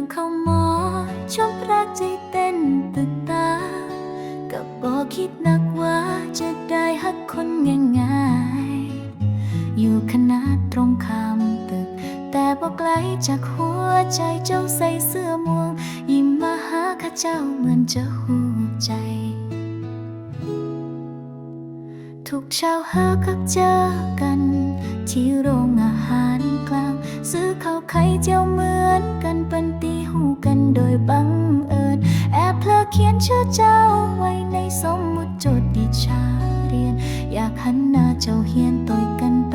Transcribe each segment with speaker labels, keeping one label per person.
Speaker 1: งเขาหมอชมบรักใจเต้นตึกตา ก็บอกคิดนักว่าจะได้หักคนง่ายๆอยู่ขนาดตรงข้ามตึก แต่บอกไกลจากหัวใจเจ้าใส่เสื้อม่วง ยิ้มมาหาข้าเจ้าเหมือนจะหูใจ ทุกเช้าหากับเจอกันที่โรง ซื้อข้าวไข่เจียวเหมือนกันเป็นตีหูกันโดยบังเอิญ แอบเพลอเขียนชื่อเจ้าไว้ในสมมุดจดดิชาเรียน อยากหันหน้าเจ้าเฮียนต่อยกันไป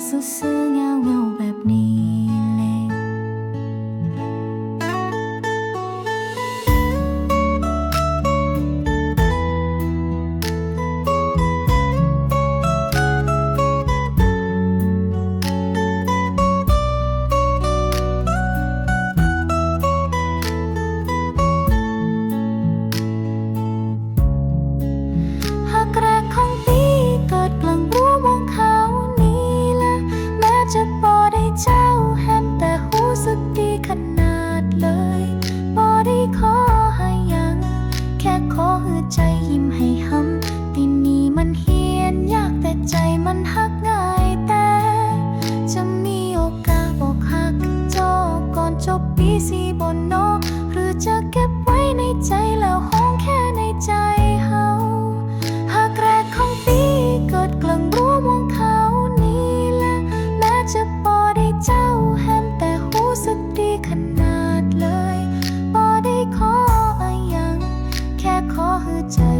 Speaker 1: มันก็ซื่อ ปีสีบนนก หรือจะเก็บไว้ในใจแล้วห้องแค่ในใจเฮาหากแรกของปีเกิดกลางรั้ววงเขานี้ละแม้จะบอได้เจ้าแฮมแต่หูสึกดีขนาดเลยบอได้ขออะไรยัง แค่ขอให้ใจยิ้มให้หำปีนี้มันเฮียนยากแต่ใจ